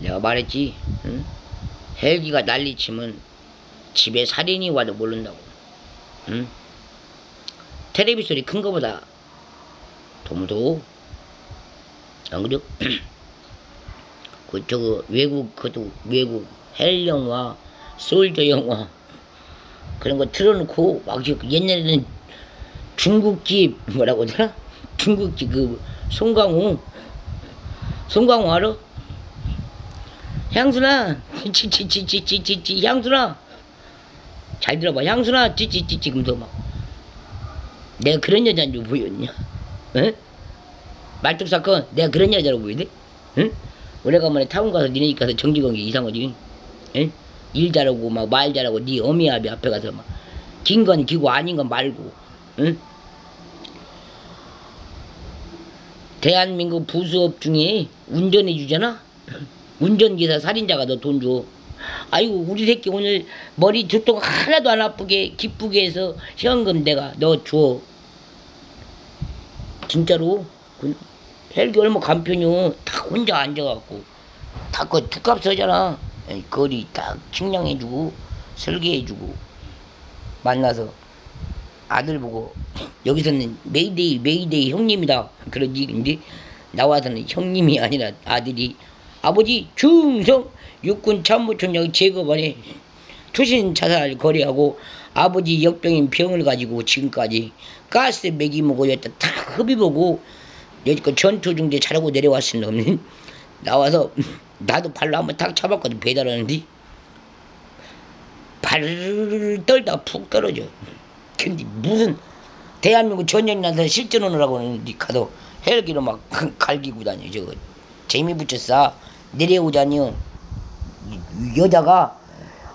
내가 말했지. 응? 헬기가 난리치면 집에 살인이 와도 모른다고. 응? 텔레비 소리 큰 거보다 더 무서워. 안 그래? 그 저거 외국 그도 외국 헬 영화, 솔저 영화 그런 거 틀어놓고 막 저- 옛날에는 중국집 뭐라고 하더라? 중국집 그 송강호 송강호 알아? 향순아 찌찌찌찌찌찌찌 향순아 잘 들어봐 향순아 찌찌찌찌 그러면서 막 내가 그런 여자인 줄 보였냐? 응? 말뚝 사건 내가 그런 여자로 보이대? 응? 오래간만에 타운 가서 니네 집 가서 정직한 게 이상하지 응? 일 잘하고 막 말 잘하고 네 어미 아비 앞에 가서 막 긴 건 기고 아닌 건 말고 응? 대한민국 부수업 중에 운전해 주잖아 운전기사 살인자가 너 돈 줘. 아이고 우리 새끼 오늘 머리 두통 하나도 안 아프게 기쁘게 해서 현금 내가 너 줘. 진짜로 그 헬기 얼마 간편요 다 혼자 앉아갖고 다그 투값 서잖아. 거리 딱 측량해주고 설계해주고 만나서 아들 보고 여기서는 메이데이 메이데이 형님이다 그러지 근데 나와서는 형님이 아니라 아들이 아버지 충성 육군 참모총장 제거반에 투신 자살 거래하고 아버지 역병인 병을 가지고 지금까지 가스 맥이 먹고 여기다 다 흡입하고 여지껏 전투 중대 잘하고 내려왔을 놈이 나와서 나도 발로 한번 탁 잡았거든 배달하는데. 발을 떨다 푹 떨어져. 근데 무슨 대한민국 전쟁 나서 실전 오느라고 하는데 가도 헬기로 막 갈기고 다녀 저거 재미 붙였어. 내려오자니요 이- 여자가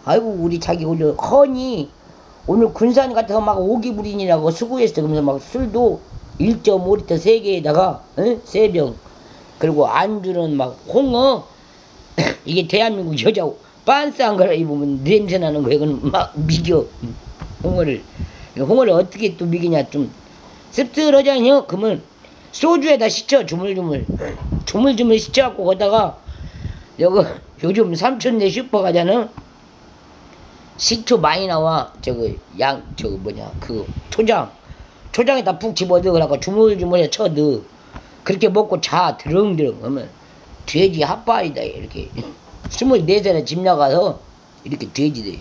아이고 우리 자기 오늘 허니 오늘 군산 같아서 막 오기불인이라고 수고했어. 그러면서 막 술도 1.5리터 3개에다가 어? 3병. 그리고 안주는 막 홍어. 이게 대한민국 여자 빤스한 거라 입으면 냄새 나는 거야. 이건 막 미겨. 홍어를. 홍어를 어떻게 또 미기냐 좀 씁쓸하잖아요. 그러면 소주에다 씻죠 주물주물. 주물주물 씻어갖고 거다가 여기 요즘 삼촌네 슈퍼 가잖아 식초 많이 나와. 저거 양 저거 뭐냐 그 초장. 초장에다 푹 집어넣어 그래갖고 주물주물에 쳐 넣어. 그렇게 먹고 자 드렁드렁 하면 돼지 핫바이다 이렇게. 스물네 살에 집 나가서 이렇게 돼지 돼.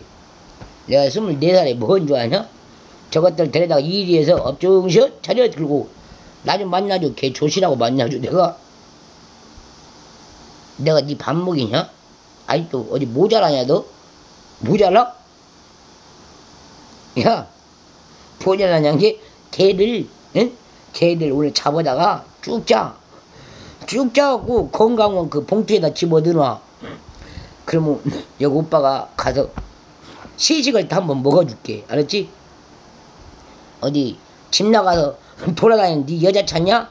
내가 스물네 살에 뭔 줄 아냐? 저것들 데려다가 일위해서 업종셔 차려 들고 나 좀 만나줘 걔 조시라고 만나줘 내가 내가 네 밥 먹이냐 아직도 어디 모자라냐 너 모자라 야 모자라냐 게 걔를 응? 걔들 오늘 잡아다가 쭉 짜. 쭉 짜갖고 건강원 그 봉투에다 집어넣어놔. 그러면 여기 오빠가 가서 시식을 다 한번 먹어줄게. 알았지? 어디 집 나가서 돌아다니는 네 여자 찾냐?